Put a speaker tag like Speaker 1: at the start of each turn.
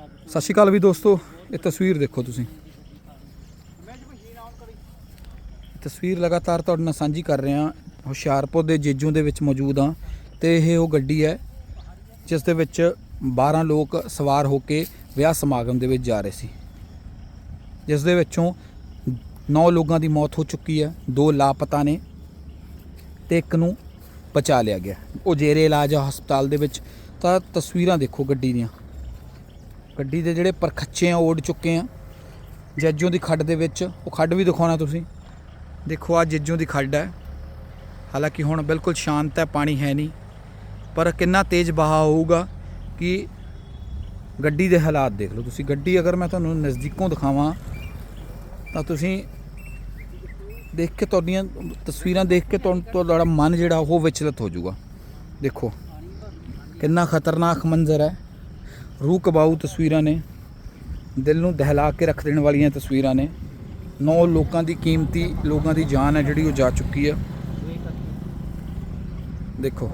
Speaker 1: ਸਤਿ ਸ਼੍ਰੀ ਅਕਾਲ ਵੀ ਦੋਸਤੋ, ਇਹ ਤਸਵੀਰ ਦੇਖੋ ਤੁਸੀਂ। ਤਸਵੀਰ ਲਗਾਤਾਰ ਤੁਹਾਡੇ ਨਾਲ ਸਾਂਝੀ ਕਰ ਰਹੇ ਹਾਂ ਹੁਸ਼ਿਆਰਪੁਰ ਦੇ ਜੇਜੂ ਦੇ ਵਿੱਚ ਮੌਜੂਦ ਹਾਂ ਤੇ ਇਹ ਉਹ ਗੱਡੀ ਹੈ, ਜਿਸ ਦੇ ਵਿੱਚ 12 ਲੋਕ ਸਵਾਰ ਹੋ ਕੇ ਵਿਆਹ ਸਮਾਗਮ ਦੇ ਵਿੱਚ ਜਾ ਰਹੇ ਸੀ। ਜਿਸ ਦੇ ਵਿੱਚੋਂ 9 ਲੋਕਾਂ ਦੀ ਮੌਤ ਹੋ ਚੁੱਕੀ ਹੈ, ਦੋ ਲਾਪਤਾ ਨੇ ਤੇ ਇੱਕ ਨੂੰ ਬਚਾ ਲਿਆ ਗਿਆ। ਉਹ ਜੇਰੇ ਇਲਾਜ ਆ ਹਸਪਤਾਲ ਦੇ ਵਿੱਚ, ਤਾਂ ਤਸਵੀਰਾਂ ਦੇਖੋ ਗੱਡੀ ਦੀਆਂ। ਗੱਡੀ ਦੇ ਜਿਹੜੇ ਪਰਖੱਚੇ ਆ, ਉਹ ਉੱਡ ਚੁੱਕੇ ਆ। ਜੱਜੋਂ ਦੀ ਖੱਡ ਦੇ ਵਿੱਚ, ਉਹ ਖੱਡ ਵੀ ਦਿਖਾਉਣਾ ਤੁਸੀਂ। ਦੇਖੋ ਆ ਜੱਜੋਂ ਦੀ ਖੱਡ ਹੈ। ਹਾਲਾਂਕਿ ਹੁਣ ਬਿਲਕੁਲ ਸ਼ਾਂਤ ਹੈ, ਪਾਣੀ ਹੈ ਨਹੀਂ। ਪਰ ਕਿੰਨਾ ਤੇਜ਼ ਵਹਾਅ ਹੋਊਗਾ ਕਿ ਗੱਡੀ ਦੇ ਹਾਲਾਤ ਦੇਖ ਲਓ ਤੁਸੀਂ। ਗੱਡੀ ਅਗਰ ਮੈਂ ਤੁਹਾਨੂੰ ਨਜ਼ਦੀਕੋਂ ਦਿਖਾਵਾਂ, ਤਾਂ ਤੁਸੀਂ ਦੇਖ ਕੇ ਤੁਹਾਡੀਆਂ ਤਸਵੀਰਾਂ ਦੇਖ ਕੇ ਤੁਹਾਡਾ ਮਨ ਜਿਹੜਾ, ਉਹ ਵਿਚਲਿਤ ਹੋ ਜਾਊਗਾ। ਦੇਖੋ, ਕਿੰਨਾ ਖਤਰਨਾਕ ਮੰਜ਼ਰ ਹੈ। ਰੂਹ ਕਬਾਊ ਤਸਵੀਰਾਂ ਨੇ, ਦਿਲ ਨੂੰ ਦਹਿਲਾ ਕੇ ਰੱਖ ਦੇਣ ਵਾਲੀਆਂ ਤਸਵੀਰਾਂ ਨੇ। ਨੌ ਲੋਕਾਂ ਦੀ ਕੀਮਤੀ, ਲੋਕਾਂ ਦੀ ਜਾਨ ਹੈ ਜਿਹੜੀ ਉਹ ਜਾ ਚੁੱਕੀ ਹੈ। ਦੇਖੋ।